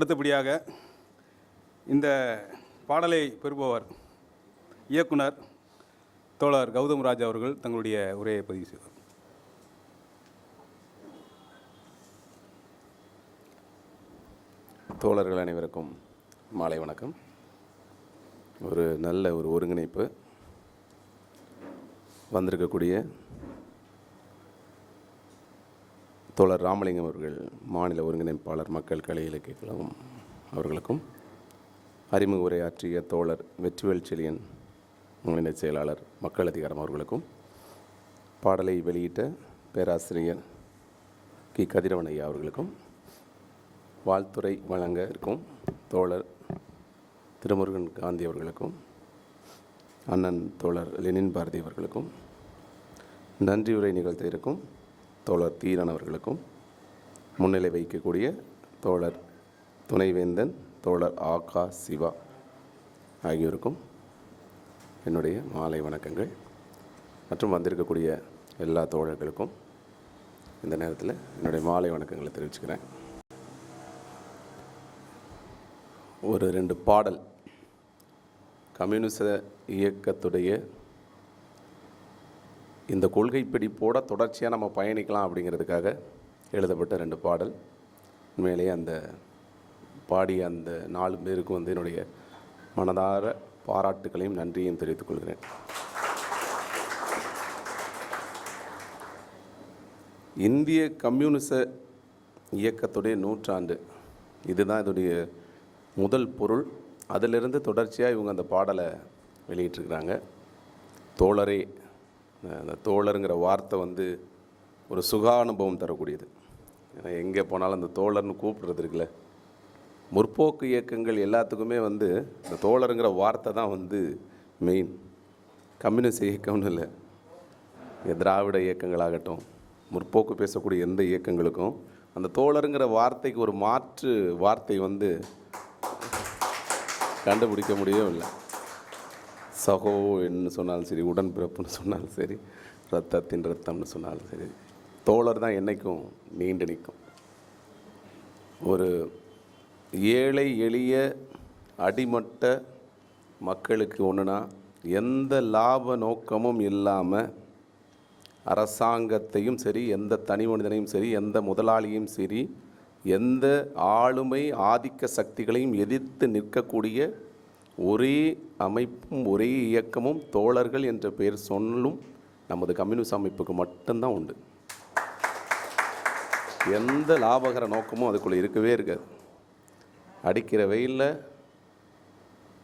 அடுத்தபடியாக இந்த பாடலை பெறுபவர் இயக்குனர் தோழர் கௌதம் ராஜ் அவர்கள் தங்களுடைய உரையை பதிவு செய்வார். தோழர்கள் அனைவருக்கும் மாலை வணக்கம். ஒரு நல்ல ஒரு ஒருங்கிணைப்பு வந்திருக்கக்கூடிய தோழர் ராமலிங்கம் அவர்கள் மாநில ஒருங்கிணைப்பாளர் மக்கள் கலை இலக்கிய கழகம் அவர்களுக்கும் அறிமுக உரையாற்றிய தோழர் வெற்றிவேல் செழியன் முன்னிலை செயலாளர் மக்கள் அதிகாரம் அவர்களுக்கும் பாடலை வெளியிட்ட பேராசிரியர் கி. கதிரவன் ஐயா அவர்களுக்கும் வாழ்த்துறை வழங்க இருக்கும் தோழர் திருமுருகன் காந்தி அவர்களுக்கும் அண்ணன் தோழர் லெனின் பாரதி அவர்களுக்கும் நன்றியுரை நிகழ்த்த இருக்கும் தோழர் தீரன் அவர்களுக்கும் முன்னிலை வைக்கக்கூடிய தோழர் துணைவேந்தன் தோழர் ஆகா சிவா ஆகியோருக்கும் என்னுடைய மாலை வணக்கங்கள். மற்றும் வந்திருக்கக்கூடிய எல்லா தோழர்களுக்கும் இந்த நேரத்தில் என்னுடைய மாலை வணக்கங்களை தெரிவிச்சுக்கிறேன். ஒரு ரெண்டு பாடல். கம்யூனிச இயக்கத்துடைய இந்த கொள்கை பிடிப்போட தொடர்ச்சியாக நம்ம பயணிக்கலாம் அப்படிங்கிறதுக்காக எழுதப்பட்ட ரெண்டு பாடல். உண்மையிலேயே அந்த பாடிய அந்த நாலு பேருக்கும் வந்து என்னுடைய மனதார பாராட்டுகளையும் நன்றியையும் தெரிவித்துக் கொள்கிறேன். இந்திய கம்யூனிச இயக்கத்துடைய நூற்றாண்டு. இதுதான் இதோடைய முதல் பொருள். அதிலிருந்து தொடர்ச்சியாக இவங்க அந்த பாடலை வெளியிட்டிருக்கிறாங்க. தோழரே அந்த தோழருங்கிற வார்த்தை வந்து ஒரு சுகானுபவம் தரக்கூடியது. ஏன்னா எங்கே போனாலும் அந்த தோழர்னு கூப்பிடுறது இருக்குல்ல. முற்போக்கு இயக்கங்கள் எல்லாத்துக்குமே வந்து இந்த தோழருங்கிற வார்த்தை தான் வந்து மெயின் கம்யூனிஸ்ட் இயக்கம்னு இல்லை. திராவிட இயக்கங்களாகட்டும் முற்போக்கு பேசக்கூடிய எந்த இயக்கங்களுக்கும் அந்த தோழருங்கிற வார்த்தைக்கு ஒரு மாற்று வார்த்தை வந்து கண்டுபிடிக்க முடியவும் இல்லை. சகோ என்று சொன்னாலும் சரி உடன்பிறப்புன்னு சொன்னாலும் சரி ரத்தத்தின் ரத்தம்னு சொன்னாலும் சரி தோழர் தான் என்னைக்கும் நீண்டு நிற்கும். ஒரு ஏழை எளிய அடிமட்ட மக்களுக்கு ஒன்றுனா எந்த லாப நோக்கமும் இல்லாமல் அரசாங்கத்தையும் சரி எந்த தனி மனிதனையும் சரி எந்த முதலாளியும் சரி எந்த ஆளுமை ஆதிக்க சக்திகளையும் எதிர்த்து நிற்கக்கூடிய ஒரே அமைப்பும் ஒரே இயக்கமும் தோழர்கள் என்ற பெயர் சொல்லும் நமது கம்யூனிஸ்ட் அமைப்புக்கு மட்டும்தான் உண்டு. எந்த லாபகர நோக்கமும் அதுக்குள்ளே இருக்கவே இருக்காது. அடிக்கிற வெயிலில்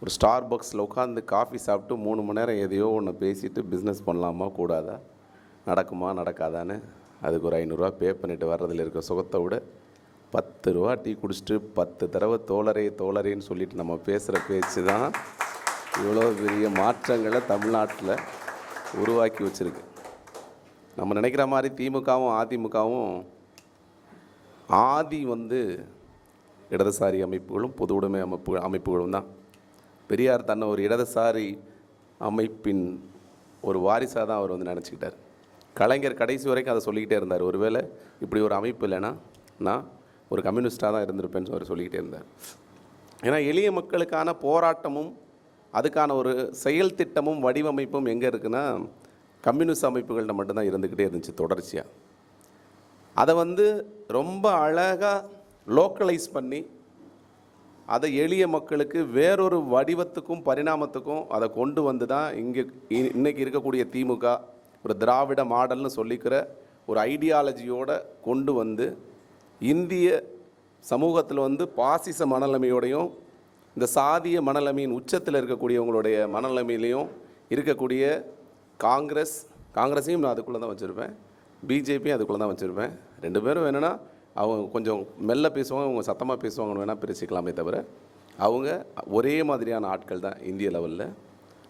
ஒரு ஸ்டார் பாக்ஸில் உட்காந்து காஃபி சாப்பிட்டு மூணு மணி நேரம் எதையோ ஒன்று பேசிட்டு பிஸ்னஸ் பண்ணலாமா கூடாதா? நடக்குமா நடக்காதான்னு அதுக்கு ஒரு ஐநூறுரூவா பே பண்ணிட்டு வர்றதில் இருக்க சுகத்தை விட பத்து ரூபா டீ குடிச்சிட்டு பத்து தடவை தோழரே தோழரேன்னு சொல்லிட்டு நம்ம பேசுகிற பேச்சு தான் இவ்வளோ பெரிய மாற்றங்களை தமிழ்நாட்டில் உருவாக்கி வச்சுருக்கு. நம்ம நினைக்கிற மாதிரி திமுகவும் அதிமுகவும் ஆதி வந்து இடதுசாரி அமைப்புகளும் பொது உடைமை அமைப்பு அமைப்புகளும் தான். பெரியார் தன்னை ஒரு இடதுசாரி அமைப்பின் ஒரு வாரிசாக தான் அவர் வந்து நினச்சிக்கிட்டார். கலைஞர் கடைசி வரைக்கும் அதை சொல்லிக்கிட்டே இருந்தார். ஒருவேளை இப்படி ஒரு அமைப்பு இல்லைன்னா நான் ஒரு கம்யூனிஸ்டாக தான் இருந்திருப்பேன்னு அவர் சொல்லிக்கிட்டே இருந்தார். ஏன்னா எளிய மக்களுக்கான போராட்டமும் அதுக்கான ஒரு செயல் திட்டமும் வடிவமைப்பும் எங்கே இருக்குன்னா கம்யூனிஸ்ட் அமைப்புகள்கிட்ட மட்டும்தான் இருந்துக்கிட்டே இருந்துச்சு தொடர்ச்சியாக அதை வந்து ரொம்ப அழகாக லோக்கலைஸ் பண்ணி அதை எளிய மக்களுக்கு வேறொரு வடிவத்துக்கும் பரிணாமத்துக்கும் அதை கொண்டு வந்து தான் இங்கே இ- இருக்கக்கூடிய திமுக ஒரு திராவிட மாடல்னு சொல்லிக்கிற ஒரு ஐடியாலஜியோடு கொண்டு வந்து இந்திய சமூகத்தில் வந்து பாசிச மனநிலைமையோடையும் இந்த சாதிய மனநிலைமையின் உச்சத்தில் இருக்கக்கூடியவங்களுடைய மனநிலைமையிலையும் இருக்கக்கூடிய காங்கிரஸ் காங்கிரஸையும் நான் அதுக்குள்ளே தான் வச்சுருப்பேன். பிஜேபியும் அதுக்குள்ளே தான் வச்சுருப்பேன். ரெண்டு பேரும் வேணும்னா அவங்க கொஞ்சம் மெல்ல பேசுவாங்க அவங்க சத்தமாக பேசுவாங்கன்னு வேணால் பிரிச்சுக்கலாமே தவிர அவங்க ஒரே மாதிரியான ஆட்கள் தான் இந்திய லெவலில்.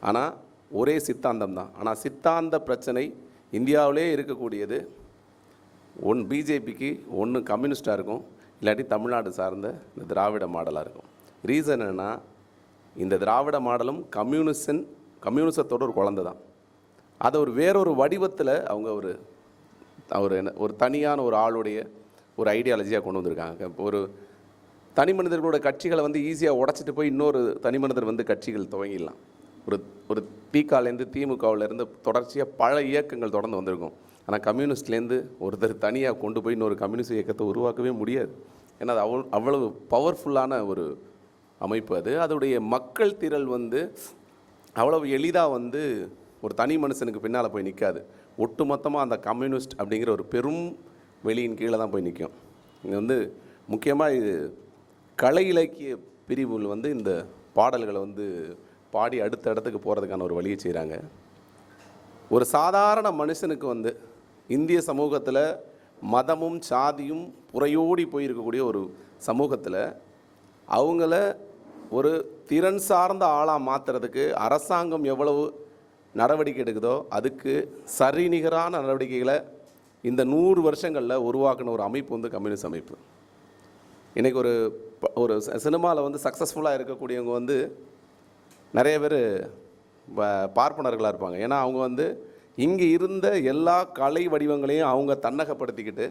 ஆனால் ஒரே சித்தாந்தம் தான். ஆனால் சித்தாந்த பிரச்சனை இந்தியாவிலே இருக்கக்கூடியது. ஒன் பிஜேபிக்கு ஒன்று கம்யூனிஸ்டாக இருக்கும் இல்லாட்டி தமிழ்நாடு சார்ந்த இந்த திராவிட மாடலாக இருக்கும். ரீசன் என்னென்னா இந்த திராவிட மாடலும் கம்யூனிசன் கம்யூனிசத்தோட ஒரு குழந்தை தான். அதை ஒரு வேறொரு வடிவத்தில் அவங்க ஒரு அவர் என்ன ஒரு தனியான ஒரு ஆளுடைய ஒரு ஐடியாலஜியாக கொண்டு வந்திருக்காங்க. இப்போ ஒரு தனி மனிதர்களோட கட்சிகளை வந்து ஈஸியாக உடச்சிட்டு போய் இன்னொரு தனி மனிதர் வந்து கட்சிகள் துவங்கிடலாம். ஒரு ஒரு திகாலேருந்து திமுகவிலேருந்து தொடர்ச்சியாக பல இயக்கங்கள் தொடர்ந்து வந்திருக்கும். ஆனால் கம்யூனிஸ்ட்லேருந்து ஒருத்தர் தனியாக கொண்டு போய் இன்னொரு கம்யூனிஸ்ட் இயக்கத்தை உருவாக்கவே முடியாது. ஏன்னா அது அவ்வளோ அவ்வளவு பவர்ஃபுல்லான ஒரு அமைப்பு அது. அதோடைய மக்கள் திரள் வந்து அவ்வளவு எளிதாக வந்து ஒரு தனி மனுஷனுக்கு பின்னால் போய் நிற்காது ஒட்டுமொத்தமாக அந்த கம்யூனிஸ்ட் அப்படிங்கிற ஒரு பெரும் வெளியின் கீழே தான் போய் நிற்கும் இங்கே வந்து முக்கியமாக இது கலை இலக்கிய பிரிவுகள் வந்து இந்த பாடல்களை வந்து பாடி அடுத்த இடத்துக்கு போகிறதுக்கான ஒரு வழியை செய்கிறாங்க ஒரு சாதாரண மனுஷனுக்கு வந்து இந்திய சமூகத்தில் மதமும் சாதியும் புறையோடி போயிருக்கக்கூடிய ஒரு சமூகத்தில் அவங்கள ஒரு திறன் சார்ந்த ஆளாக மாற்றுறதுக்கு அரசாங்கம் எவ்வளவு நடவடிக்கை எடுக்குதோ அதுக்கு சரிநிகரான நடவடிக்கைகளை இந்த நூறு வருஷங்களில் உருவாக்கின ஒரு அமைப்பு வந்து கம்யூனிஸ்ட் அமைப்பு. இன்றைக்கி ஒரு ஒரு சினிமாவில் வந்து சக்ஸஸ்ஃபுல்லாக இருக்கக்கூடியவங்க வந்து நிறைய பேர் பார்ப்பனர்களாக இருப்பாங்க. ஏன்னா அவங்க வந்து இங்கே இருந்த எல்லா கலை வடிவங்களையும் அவங்க தன்னகப்படுத்திக்கிட்டு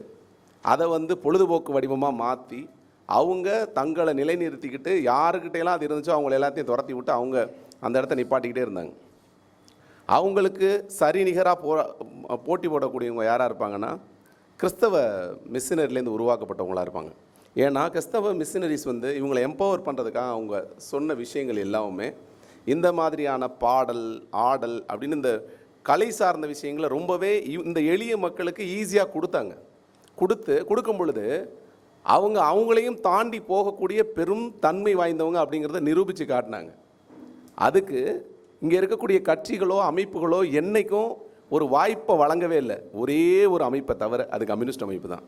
அதை வந்து பொழுதுபோக்கு வடிவமாக மாற்றி அவங்க தங்களை நிலைநிறுத்திக்கிட்டு யாருக்கிட்டையெல்லாம் அது இருந்துச்சோ அவங்கள எல்லாத்தையும் துரத்தி விட்டு அவங்க அந்த இடத்த நிப்பாட்டிக்கிட்டே இருந்தாங்க. அவங்களுக்கு சரி நிகராக போ போட்டி போடக்கூடியவங்க யாராக இருப்பாங்கன்னா கிறிஸ்தவ மிஷினரிலேருந்து உருவாக்கப்பட்டவங்களாக இருப்பாங்க. ஏன்னா கிறிஸ்தவ மிஷினரிஸ் வந்து இவங்களை எம்பவர் பண்ணுறதுக்காக அவங்க சொன்ன விஷயங்கள் எல்லாமே இந்த மாதிரியான பாடல் ஆடல் அப்படின்னு இந்த கலை சார்ந்த விஷயங்களை ரொம்பவே இ- இந்த எளிய மக்களுக்கு ஈஸியாக கொடுத்தாங்க. கொடுத்து கொடுக்கும் பொழுது அவங்க அவங்களையும் தாண்டி போகக்கூடிய பெரும் தன்மை வாய்ந்தவங்க அப்படிங்கிறத நிரூபித்து காட்டினாங்க. அதுக்கு இங்கே இருக்கக்கூடிய கட்சிகளோ அமைப்புகளோ என்னைக்கும் ஒரு வாய்ப்பை வழங்கவே இல்லை. ஒரே ஒரு அமைப்பை தவிர அது கம்யூனிஸ்ட் அமைப்பு தான்.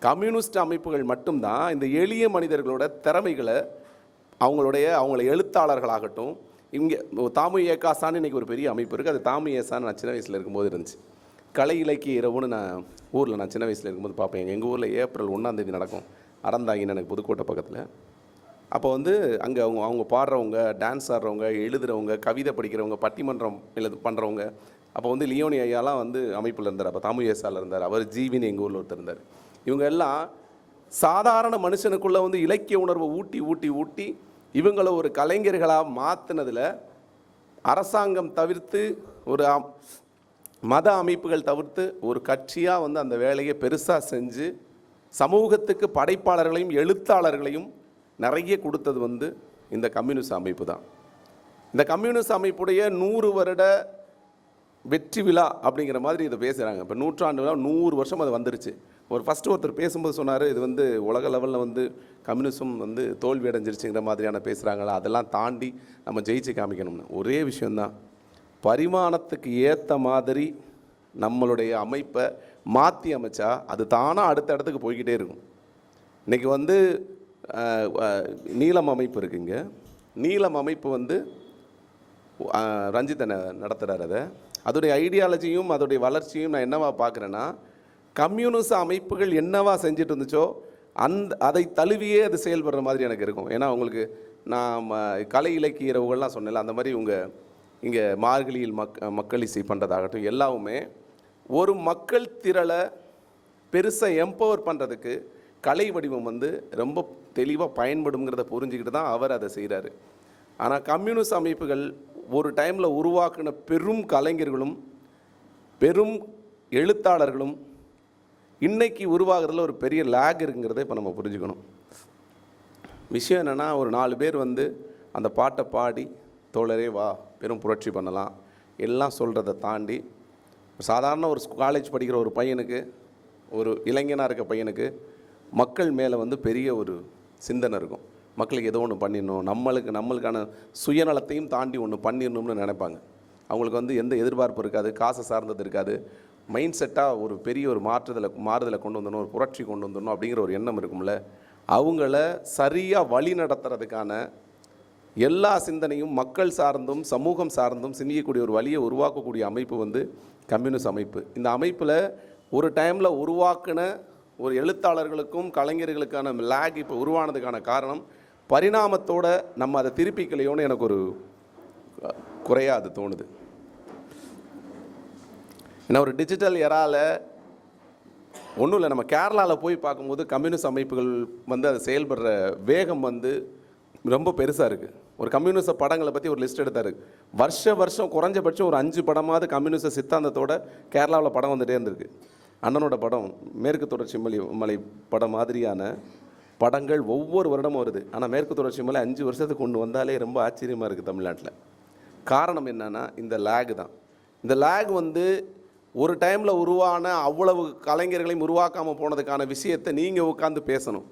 கம்யூனிஸ்ட் அமைப்புகள் மட்டும்தான் இந்த எளிய மனிதர்களோட திறமைகளை அவங்களுடைய அவங்கள எழுத்தாளர்களாகட்டும் இங்கே தாமு ஏகாசான்னு இன்றைக்கி ஒரு பெரிய அமைப்பு இருக்குது அது தாமு ஏசான்னு நான் சின்ன வயசில் இருக்கும்போது இருந்துச்சு. கலை இலக்கிய இரவுன்னு நான் ஊரில் நான் சின்ன வயசில் இருக்கும்போது பார்ப்பேன். எங்கள் ஊரில் ஏப்ரல் ஒன்றாந்தேதி நடக்கும். அறந்தாங்கின்னு எனக்கு புதுக்கோட்டை பக்கத்தில். அப்போ வந்து அங்கே அவங்க அவங்க பாடுறவங்க டான்ஸ் ஆடுறவங்க எழுதுறவங்க கவிதை படிக்கிறவங்க பட்டிமன்றம் எழுது பண்ணுறவங்க அப்போ வந்து லியோனி ஐயாலாம் வந்து அமைப்பில் இருந்தார். அப்போ தாமு ஏசாவில் இருந்தார். அவர் ஜீவின் எங்கள் ஊரில் ஒருத்தர் இருந்தார். இவங்க எல்லாம் சாதாரண மனுஷனுக்குள்ளே வந்து இலக்கிய உணர்வை ஊட்டி ஊட்டி ஊட்டி இவங்களை ஒரு கலைஞர்களாக மாற்றினதில் அரசாங்கம் தவிர்த்து ஒரு மத அமைப்புகள் தவிர்த்து ஒரு கட்சியாக வந்து அந்த வேலையை பெருசாக செஞ்சு சமூகத்துக்கு படைப்பாளர்களையும் எழுத்தாளர்களையும் நிறைய கொடுத்தது வந்து இந்த கம்யூனிஸ்ட் அமைப்பு தான். இந்த கம்யூனிஸ்ட் அமைப்புடைய நூறு வருட வெற்றி விழா அப்படிங்கிற மாதிரி இதை பேசுகிறாங்க இப்போ நூற்றாண்டு விழா நூறு வருஷம் அது வந்துருச்சு. ஒரு ஃபஸ்ட்டு ஒருத்தர் பேசும்போது சொன்னார் இது வந்து உலக லெவலில் வந்து கம்யூனிசம் வந்து தோல்வி அடைஞ்சிருச்சுங்கிற மாதிரியான பேசுகிறாங்களா அதெல்லாம் தாண்டி நம்ம ஜெயிச்சு காமிக்கணும்னு. ஒரே விஷயந்தான் பரிமாணத்துக்கு ஏற்ற மாதிரி நம்மளுடைய அமைப்பை மாற்றி அமைச்சா அது தானாக அடுத்த இடத்துக்கு போய்கிட்டே இருக்கும். இன்றைக்கி வந்து நீளம் நீலம் அமைப்பு இருக்குங்க நீளம் அமைப்பு வந்து ரஞ்சித்தனை நடத்துகிறார் அதை. அதோடைய ஐடியாலஜியும் அதோடைய வளர்ச்சியும் நான் என்னவா பார்க்குறேன்னா கம்யூனிச அமைப்புகள் என்னவா செஞ்சுட்டு இருந்துச்சோ அந்த அதை தழுவியே அது செயல்படுற மாதிரி எனக்கு இருக்கும். ஏன்னா உங்களுக்கு நான் கலை இலக்கிய இரவுகள்லாம் சொன்னேன்ல அந்த மாதிரி உங்கள் இங்கே மார்கழியில் மக் மக்கள் இசை பண்ணுறதாகட்டும் எல்லாவுமே ஒரு மக்கள் திரளை பெருசாக எம்பவர் பண்ணுறதுக்கு கலை வடிவம் வந்து ரொம்ப தெளிவாக பயன்படுங்கிறத புரிஞ்சுக்கிட்டு தான் அவர் அதை செய்கிறாரு ஆனால் கம்யூனிஸ்ட் அமைப்புகள் ஒரு டைமில் உருவாக்கின பெரும் கலைஞர்களும் பெரும் எழுத்தாளர்களும் இன்றைக்கி உருவாகிறதுல ஒரு பெரிய லேக் இருக்குங்கிறத இப்போ நம்ம புரிஞ்சுக்கணும். விஷயம் என்னென்னா ஒரு நாலு பேர் வந்து அந்த பாட்டை பாடி தோழரே வா பெரும் புரட்சி பண்ணலாம் எல்லாம் சொல்கிறத தாண்டி சாதாரண ஒரு காலேஜ் படிக்கிற ஒரு பையனுக்கு ஒரு இளைஞனாக இருக்க பையனுக்கு மக்கள் மேலே வந்து பெரிய ஒரு சிந்தனை இருக்கும். மக்களுக்கு ஏதோ ஒன்று பண்ணிடணும். நம்மளுக்கு நம்மளுக்கான சுயநலத்தையும் தாண்டி ஒன்று பண்ணிடணும்னு நினைப்பாங்க. அவங்களுக்கு வந்து எந்த எதிர்பார்ப்பு இருக்காது காசை சார்ந்தது இருக்காது. மைண்ட் செட்டாக ஒரு பெரிய ஒரு மாற்றுதலை மாறுதலை கொண்டு வந்துடணும் ஒரு புரட்சி கொண்டு வந்துடணும் அப்படிங்கிற ஒரு எண்ணம் இருக்கும்ல. அவங்கள சரியாக வழி நடத்துறதுக்கான எல்லா சிந்தனையும் மக்கள் சார்ந்தும் சமூகம் சார்ந்தும் சிந்திக்கக்கூடிய ஒரு வழியை உருவாக்கக்கூடிய அமைப்பு வந்து கம்யூனிஸ்ட் அமைப்பு. இந்த அமைப்பில் ஒரு டைமில் உருவாக்கின ஒரு எழுத்தாளர்களுக்கும் கலைஞர்களுக்கான லேக் இப்போ உருவானதுக்கான காரணம் பரிணாமத்தோடு நம்ம அதை திருப்பிக்கலையோன்னு எனக்கு ஒரு குறையாக அது தோணுது. ஏன்னா ஒரு டிஜிட்டல் எரால ஒன்றும் இல்லை நம்ம கேரளாவில் போய் பார்க்கும்போது கம்யூனிஸ்ட் அமைப்புகள் வந்து அது செயல்படுற வேகம் வந்து ரொம்ப பெருசாக இருக்குது ஒரு கம்யூனிஸ்ட படங்களை பற்றி ஒரு லிஸ்ட் எடுத்தார். வருஷ வருஷம் குறைஞ்சபட்சம் ஒரு அஞ்சு படமாவது கம்யூனிஸ்ட சித்தாந்தத்தோட கேரளாவில் படம் வந்துகிட்டே இருந்திருக்கு. அண்ணனோட படம் மேற்கு தொடர்ச்சி மலை மலை படம் மாதிரியான படங்கள் ஒவ்வொரு வருடமும் வருது. ஆனால் மேற்கு தொடர்ச்சி மலை அஞ்சு வருஷத்துக்கு கொண்டு வந்தாலே ரொம்ப ஆச்சரியமாக இருக்குது தமிழ்நாட்டில். காரணம் என்னென்னா இந்த லேக் தான். இந்த லேக் வந்து ஒரு டைமில் உருவான அவ்வளவு கலைஞர்களையும் உருவாக்காமல் போனதுக்கான விஷயத்தை நீங்கள் உட்காந்து பேசணும்.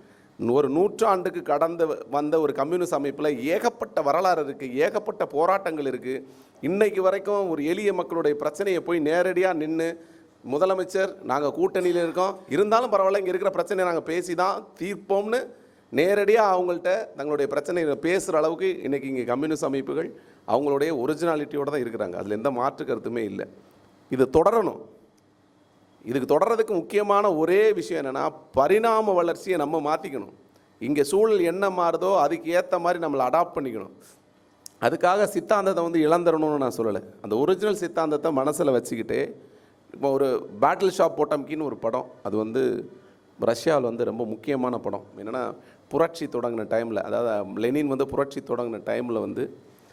ஒரு நூற்றாண்டுக்கு கடந்த வந்த ஒரு கம்யூனிஸ்ட் அமைப்பில் ஏகப்பட்ட வரலாறு இருக்குது ஏகப்பட்ட போராட்டங்கள் இருக்குது இன்றைக்கு வரைக்கும் ஒரு எளிய மக்களுடைய பிரச்சனையை போய் நேரடியாக நின்று முதலமைச்சர் நாங்கள் கூட்டணியில் இருக்கோம். இருந்தாலும் பரவாயில்ல இங்கே இருக்கிற பிரச்சனையை நாங்கள் பேசி தான் தீர்ப்போம்னு நேரடியாக அவங்கள்ட்ட தங்களுடைய பிரச்சனையை பேசுகிற அளவுக்கு இன்றைக்கி இங்கே கம்யூனிஸ்ட் அமைப்புகள் அவங்களுடைய ஒரிஜினாலிட்டியோடு தான் இருக்கிறாங்க. அதில் எந்த மாற்று கருத்துமே இல்லை. இது தொடரணும். இதுக்கு தொடர்றதுக்கு முக்கியமான ஒரே விஷயம் என்னென்னா பரிணாம வளர்ச்சியை நம்ம மாற்றிக்கணும் இங்கே சூழல் என்ன மாறுதோ அதுக்கு ஏற்ற மாதிரி நம்மளை அடாப்ட் பண்ணிக்கணும். அதுக்காக சித்தாந்தத்தை வந்து இழந்துடணும்னு நான் சொல்லலை. அந்த ஒரிஜினல் சித்தாந்தத்தை மனசில் வச்சுக்கிட்டு இப்போ ஒரு பேட்டில் ஷாப் போட்டம்கின்னு ஒரு படம். அது வந்து ரஷ்யாவில் வந்து ரொம்ப முக்கியமான படம். என்னென்னா புரட்சி தொடங்கின டைமில் அதாவது லெனின் வந்து புரட்சி தொடங்கின டைமில் வந்து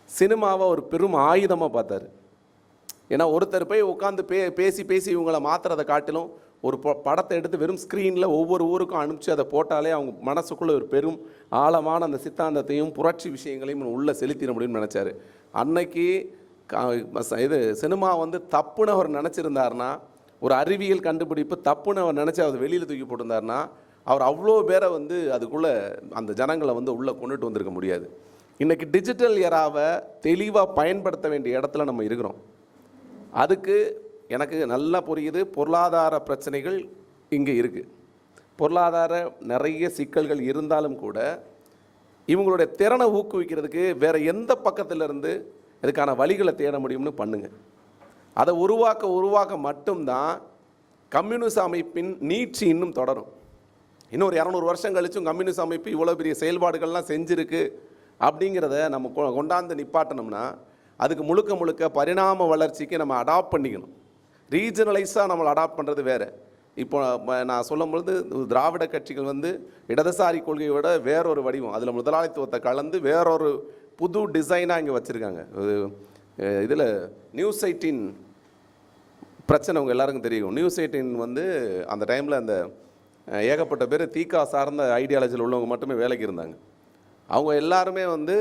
சினிமாவை ஒரு பெரும் ஆயுதமாக பார்த்தாரு. ஏன்னா ஒருத்தர் போய் உட்காந்து பே பேசி பேசி இவங்களை மாற்றுறதை காட்டிலும் ஒரு ப- படத்தை எடுத்து வெறும் ஸ்க்ரீனில் ஒவ்வொரு ஊருக்கும் அனுப்பிச்சு அதை போட்டாலே அவங்க மனசுக்குள்ளே ஒரு பெரும் ஆழமான அந்த சித்தாந்தத்தையும் புரட்சி விஷயங்களையும் உள்ளே செலுத்திட முடியும்னு நினச்சாரு. அன்னைக்கு கா- இது சினிமா வந்து தப்புன்னு அவர் நினச்சிருந்தாருன்னா ஒரு அறிவியல் கண்டுபிடிப்பு தப்புன்னு அவர் நினச்சி அவர் வெளியில் தூக்கி போட்டிருந்தாருன்னா அவர் அவ்வளோ பேரை வந்து அதுக்குள்ளே அந்த ஜனங்களை வந்து உள்ளே கொண்டுட்டு வந்திருக்க முடியாது. இன்றைக்கி டிஜிட்டல் எராவை தெளிவாக பயன்படுத்த வேண்டிய இடத்துல நம்ம இருக்கிறோம். அதுக்கு எனக்கு நல்லா புரியுது. பொருளாதார பிரச்சனைகள் இங்கே இருக்குது பொருளாதார நிறைய சிக்கல்கள் இருந்தாலும் கூட இவங்களுடைய திறனை ஊக்குவிக்கிறதுக்கு வேற எந்த பக்கத்திலிருந்து இதுக்கான வழிகளை தேட முடியும்னு பண்ணுங்கள் அதை உருவாக்க உருவாக்க மட்டும்தான் கம்யூனிஸ்ட் அமைப்பின் நீட்சி இன்னும் தொடரும். இன்னும் ஒரு இரநூறு வருஷம் கழிச்சும் கம்யூனிஸ்ட் அமைப்பு இவ்வளோ பெரிய செயல்பாடுகள்லாம் செஞ்சுருக்கு அப்படிங்கிறத நம்ம கொ- கொண்டாந்து நிப்பாட்டினோம்னா அதுக்கு முழுக்க முழுக்க பரிணாம வளர்ச்சிக்கு நம்ம அடாப்ட் பண்ணிக்கணும். ரீஜனலைஸாக நம்மளை அடாப்ட் பண்ணுறது வேறு. இப்போ நான் சொல்லும்பொழுது திராவிட கட்சிகள் வந்து இடதுசாரி கொள்கையை விட வேறொரு வடிவம். அதில் முதலாளித்துவத்தை கலந்து வேறொரு புது டிசைனாக இங்கே வச்சுருக்காங்க. இதில் நியூஸ் எயிட்டின் பிரச்சனை உங்கள் எல்லாருக்கும் தெரியும். நியூஸ் எயிட்டின் வந்து அந்த டைமில் அந்த ஏகப்பட்ட பேர் தீக்கா சார்ந்த ஐடியாலஜியில் உள்ளவங்க மட்டுமே வேலைக்கு இருந்தாங்க. அவங்க எல்லாருமே வந்து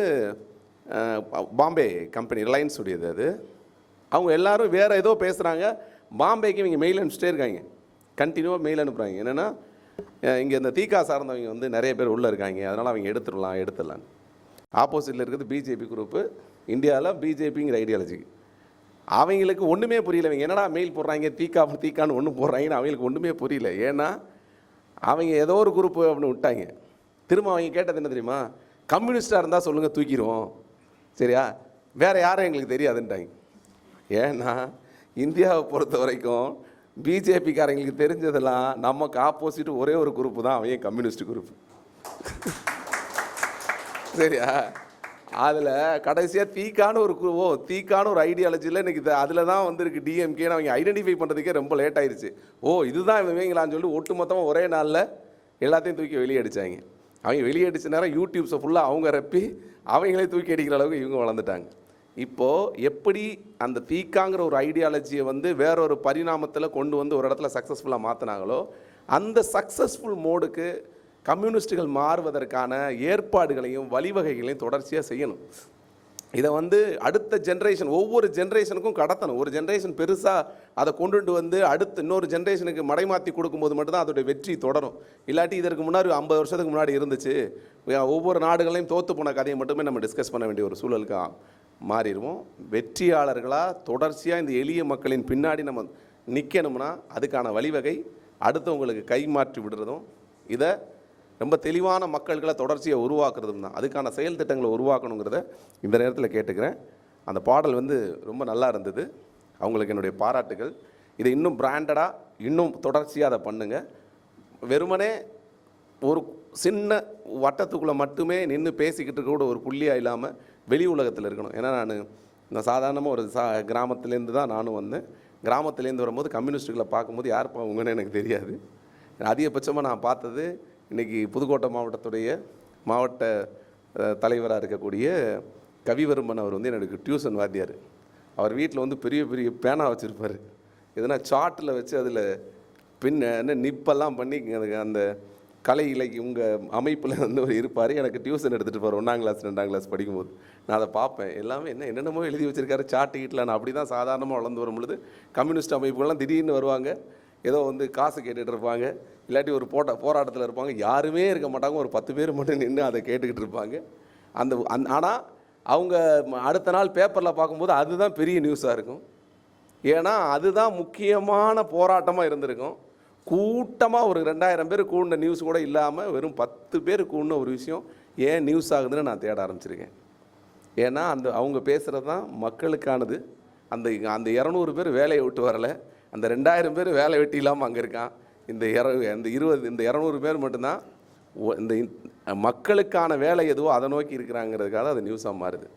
பாம்பே கம்பெனி ரிலையன்ஸ் உடையது அது. அவங்க எல்லோரும் வேறு ஏதோ பேசுகிறாங்க பாம்பேக்கு இவங்க மெயில் அனுப்பிச்சிட்டே இருக்காங்க. கண்டினியூவாக மெயில் அனுப்புகிறாங்க என்னென்னா இங்கே இந்த தீகா சார்ந்தவங்க வந்து நிறைய பேர் உள்ளே இருக்காங்க. அதனால் அவங்க எடுத்துடலாம் எடுத்துடலாம் ஆப்போசிட்டில் இருக்கிறது பிஜேபி குரூப்பு இந்தியாவில் பிஜேபிங்கிற ஐடியாலஜி அவங்களுக்கு ஒன்றுமே புரியல. இவங்க என்னடா மெயில் போடுறாங்க? தீக்கா தீக்கான்னு ஒன்று போடுறாங்கன்னு அவங்களுக்கு ஒன்றுமே புரியல. ஏன்னா அவங்க ஏதோ ஒரு குரூப்பு அப்படின்னு விட்டாங்க. திரும்ப அவங்க கேட்டது என்ன தெரியுமா? கம்யூனிஸ்டாக இருந்தால் சொல்லுங்கள் தூக்கிடுவோம். சரியா? வேறு யாரும் எங்களுக்கு தெரியாதுன்ட்டாங்க ஏன்னா இந்தியாவை பொறுத்த வரைக்கும் பிஜேபிக்காரங்களுக்கு தெரிஞ்சதெல்லாம் நமக்கு ஆப்போசிட் ஒரே ஒரு குரூப்பு தான். அவன் கம்யூனிஸ்ட் குரூப் சரியா? அதில் கடைசியாக தீக்கான ஒரு கு- ஓ தீக்கான ஒரு ஐடியாலஜியில் இன்றைக்கி அதில் தான் வந்திருக்கு டிஎம்கேன்னு அவங்க ஐடென்டிஃபை பண்ணுறதுக்கே ரொம்ப லேட் ஆயிடுச்சு ஓ இதுதான் இவங்களான்னு சொல்லி ஒட்டு மொத்தமாக ஒரே நாளில் எல்லாத்தையும் தூக்கி வெளியே அடிச்சாங்க அவங்க வெளியே அடிச்ச நேரம் யூடியூப்ஸை ஃபுல்லாக அவங்க ரப்பி அவங்களே தூக்கி அடிக்கிற அளவுக்கு இவங்க வளர்ந்துட்டாங்க. இப்போது எப்படி அந்த தீக்காங்கிற ஒரு ஐடியாலஜியை வந்து வேறொரு பரிணாமத்தில் கொண்டு வந்து ஒரு இடத்துல சக்ஸஸ்ஃபுல்லாக மாற்றினாங்களோ அந்த சக்ஸஸ்ஃபுல் மோடுக்கு கம்யூனிஸ்ட்டுகள் மாறுவதற்கான ஏற்பாடுகளையும் வழிவகைகளையும் தொடர்ச்சியாக செய்யணும். இதை வந்து அடுத்த ஜென்ரேஷன் ஒவ்வொரு ஜென்ரேஷனுக்கும் கடத்தணும். ஒரு ஜென்ரேஷன் பெருசாக அதை கொண்டுட்டு வந்து அடுத்த இன்னொரு ஜென்ரேஷனுக்கு மடைமாற்றி கொடுக்கும்போது மட்டும்தான் அதோடைய வெற்றி தொடரும். இல்லாட்டி இதற்கு முன்னாடி ஐம்பது வருஷத்துக்கு முன்னாடி இருந்துச்சு. ஒவ்வொரு நாடுகளையும் தோற்று போன கதையை மட்டுமே நம்ம டிஸ்கஸ் பண்ண வேண்டிய ஒரு சூழலுக்கு மாறிடுவோம். வெற்றியாளர்களாக தொடர்ச்சியாக இந்த எளிய மக்களின் பின்னாடி நம்ம நிற்கணும்னா அதுக்கான வழிவகை அடுத்தவங்களுக்கு கை மாற்றி விடுறதும் இதை ரொம்ப தெளிவான மக்கள்களை தொடர்ச்சியை உருவாக்குறதும் தான். அதுக்கான செயல் திட்டங்களை உருவாக்கணுங்கிறத இந்த நேரத்தில் கேட்டுக்கிறேன். அந்த பாடல் வந்து ரொம்ப நல்லா இருந்தது. அவங்களுக்கு என்னுடைய பாராட்டுகள். இதை இன்னும் பிராண்டடாக இன்னும் தொடர்ச்சியாக அதை பண்ணுங்கள் வெறுமனே ஒரு சின்ன வட்டத்துக்குள்ளே மட்டுமே நின்று பேசிக்கிட்டு கூட ஒரு புள்ளியாக இல்லாமல் வெளி உலகத்தில் இருக்கணும். ஏன்னா நான் நான் சாதாரணமாக ஒரு சா கிராமத்துலேருந்து தான் நானும் வந்தேன். கிராமத்துலேருந்து வரும்போது கம்யூனிஸ்ட்டுகளை பார்க்கும்போது யாருப்பா அவங்கன்னு எனக்கு தெரியாது. அதிகபட்சமாக நான் பார்த்தது இன்றைக்கி புதுக்கோட்டை மாவட்டத்துடைய மாவட்ட தலைவராக இருக்கக்கூடிய கவிவர்மன் அவர் வந்து எனக்கு டியூஷன் வாத்தியார். அவர் வீட்டில் வந்து பெரிய பெரிய பேனா வச்சுருப்பார். எதனா சார்ட்டில் வச்சு அதில் பின்ன என்ன நிப்பெல்லாம் பண்ணி அந்த கலை இலக்கிய உங்கள் அமைப்பில் வந்து ஒரு இருப்பார். எனக்கு டியூஷன் எடுத்துகிட்டு போகிற ஒன்றாம் கிளாஸ் ரெண்டாம் கிளாஸ் படிக்கும்போது. நான் அதை பார்ப்பேன். எல்லாமே என்ன என்னென்னமோ எழுதி வச்சுருக்காரு. சார்ட் கீட்டில் நான் அப்படி தான் சாதாரணமாக வளர்ந்து வரும் பொழுது கம்யூனிஸ்ட் அமைப்புகள்லாம் திடீர்னு வருவாங்க. ஏதோ வந்து காசு கேட்டுகிட்டு இருப்பாங்க. இல்லாட்டி ஒரு போட்ட போராட்டத்தில் இருப்பாங்க. யாருமே இருக்க மாட்டாங்க. ஒரு பத்து பேர் மட்டும் நின்று அதை கேட்டுக்கிட்டு இருப்பாங்க. அந்த அந் ஆனால் அவங்க அடுத்த நாள் பேப்பரில் பார்க்கும்போது அதுதான் பெரிய நியூஸாக இருக்கும். ஏன்னா அதுதான் முக்கியமான போராட்டமாக இருந்திருக்கும். கூட்டமாக ஒரு ரெண்டாயிரம் பேர் கூடின நியூஸ் கூட இல்லாமல் வெறும் பத்து பேர் கூடின ஒரு விஷயம் ஏன் நியூஸ் ஆகுதுன்னு நான் தேட ஆரம்பிச்சிருக்கேன். ஏன்னா அந்த அவங்க பேசுகிறது தான் மக்களுக்கானது. அந்த அந்த இரநூறு பேர் வேலையை விட்டு வரலை. அந்த ரெண்டாயிரம் பேர் வேலை வெட்டி இல்லாமல் அங்கே இருக்கான். இந்த இர இந்த இருபது இந்த இரநூறு பேர் மட்டும்தான் இந்த மக்களுக்கான வேலை எதுவோ அதை நோக்கி இருக்கிறாங்கிறதுக்காக அது நியூஸாக மாறுது.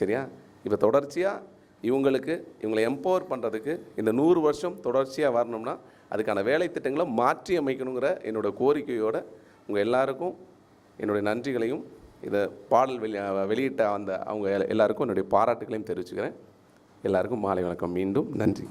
சரியா? இப்போ தொடர்ச்சியாக இவங்களுக்கு இவங்களை எம்பவர் பண்ணுறதுக்கு இந்த நூறு வருஷம் தொடர்ச்சியாக வரணும்னா அதுக்கான வேலை திட்டங்களை மாற்றி அமைக்கணுங்கிற என்னோட கோரிக்கையோட உங்கள் எல்லாருக்கும் என்னுடைய நன்றிகளையும் இதை பாடல் வெளி வெளியிட்ட அந்த அவங்க எல்லாருக்கும் என்னுடைய பாராட்டுகளையும் தெரிவிச்சுக்கிறேன். எல்லாருக்கும் மாலை வணக்கம். மீண்டும் நன்றி.